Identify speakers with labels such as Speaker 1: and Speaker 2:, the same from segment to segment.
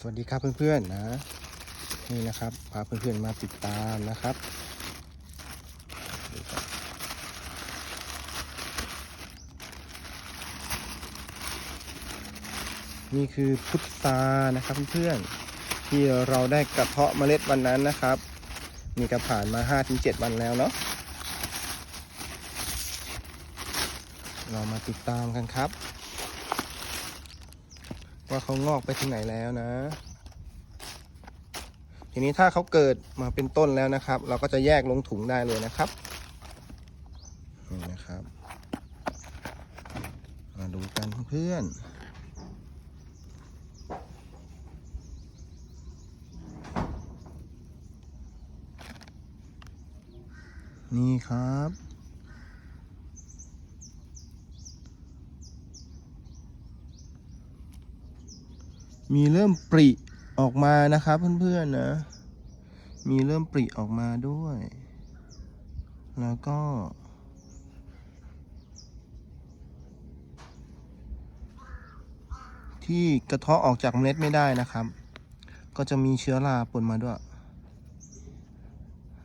Speaker 1: สวัสดีครับเพื่อนๆนะ นี่นะครับพาเพื่อนๆมาติดตามนะครับนนี่คือพุทรานะครับเพื่อนๆที่เราได้กระเทาะเมล็ดวันนั้นนะครับนี่ก็ผ่านมา 5-7 วันแล้วเนาะเรามาติดตามกันครับ ว่าเขางอกไปถึงไหนแล้วนะ ทีนี้ถ้าเขาเกิดมาเป็นต้นแล้วนะครับ เราก็จะแยกลงถุงได้เลยนะครับนี่นะครับมาดูกันเพื่อนนี่ครับ มีเริ่มปริออกมานะครับเพื่อนๆนะ มีเริ่มปริออกมาด้วย แล้วก็ ที่กระเทาะออกจากเมล็ดไม่ได้นะครับ ก็จะมีเชื้อราปนมาด้วย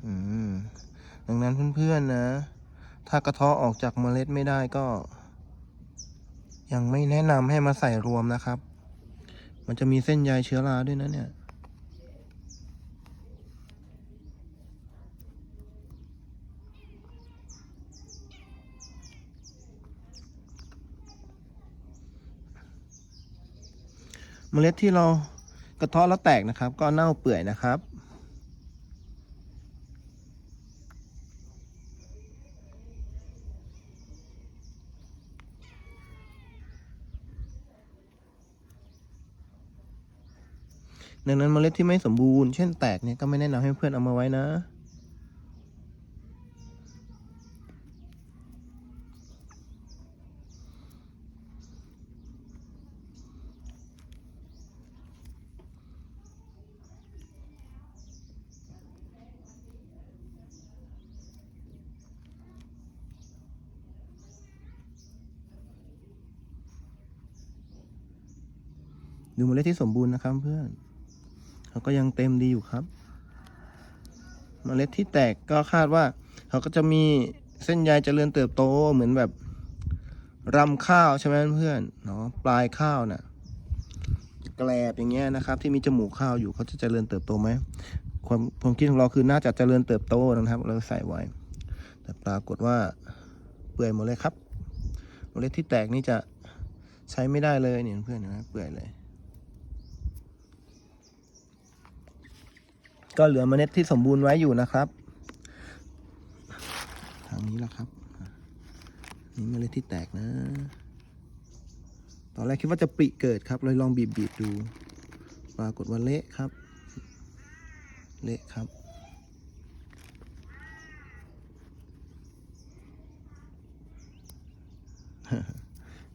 Speaker 1: อืมดังนั้นเพื่อนๆนะ ถ้ากระเทาะออกจากเมล็ดไม่ได้ก็ ยังไม่แนะนำให้มาใส่รวมนะครับ มันจะมีเส้นใยเชื้อราด้วยนะเนี่ย เมล็ดที่เรากระเทาะแล้วแตกนะครับ ก็เน่าเปื่อยนะครับ ดังนั้นเมล็ดที่ไม่สมบูรณ์ เช่นแตกเนี่ยก็ไม่แนะนำให้เพื่อนเอามาไว้นะดูเมล็ดที่สมบูรณ์นะครับเพื่อน เขาก็ยังเต็มดีอยู่ครับเมล็ดที่แตกก็คาดว่า เขาก็จะมีเส้นใยเจริญเติบโตเหมือนแบบรำข้าวใช่ไหมเพื่อนเนาะปลายข้าวน่ะแกลบอย่างเงี้ยนะครับ ที่มีจมูกข้าวอยู่เขาจะเจริญเติบโตไหมความความคิดของเราคือน่าจะเจริญเติบโตนะครับ เราใส่ไว้ แต่ปรากฏว่าเปื่อยหมดเลยครับเมล็ดที่แตกนี่จะใช้ไม่ได้เลยเนี่ยเพื่อนเห็นะเปื่อยเลย ก็เหลือเมล็ดที่สมบูรณ์ไว้อยู่นะครับ ทางนี้แหละครับ นี่เมล็ดที่แตกนะ ตอนแรกคิดว่าจะปริเกิดครับ เลยลองบีบบีบดู ปรากฏว่าเละครับ เละครับ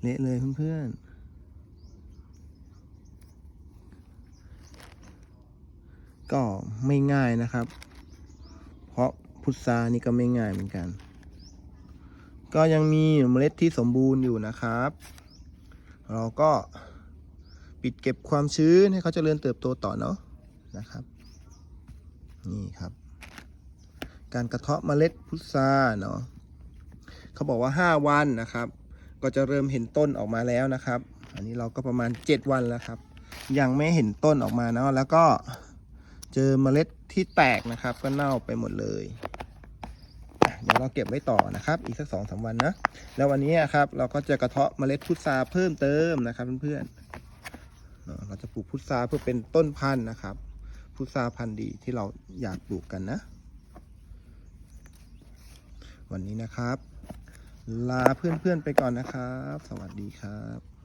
Speaker 1: เละเลยเพื่อนๆ ก็ไม่ง่ายนะครับ เพราะพุทรานี่ก็ไม่ง่ายเหมือนกัน ก็ยังมีเมล็ดที่สมบูรณ์อยู่นะครับ เราก็ปิดเก็บความชื้นให้เขาจเจริญเติบโตต่อเนาะนะครับ นี่ครับ การกระเทาะเมล็ดพุทราเนาะเขาบอกว่า 5 วันนะครับ ก็จะเริ่มเห็นต้นออกมาแล้วนะครับ อันนี้เราก็ประมาณ 7 วันแล้วครับ ยังไม่เห็นต้นออกมาเนาะแล้วก็ เจอเมล็ดที่แตกนะครับ ก็เน่าไปหมดเลยอะเดี๋ยวเราเก็บไว้ต่อนะครับ อีกสักสองสาวันนะ แล้ววันนี้ครับ เราก็จะกระเทาะเมล็ดพุทราเพิ่มเติมนะครับเพื่อนๆเเราจะปลูกพุทราเพื่อเป็นต้นพันธุ์นะครับ พุทราพันธุ์ดีที่เราอยากปลูกกันนะ วันนี้นะครับ ลาเพื่อนๆไปก่อนนะครับ สวัสดีครับ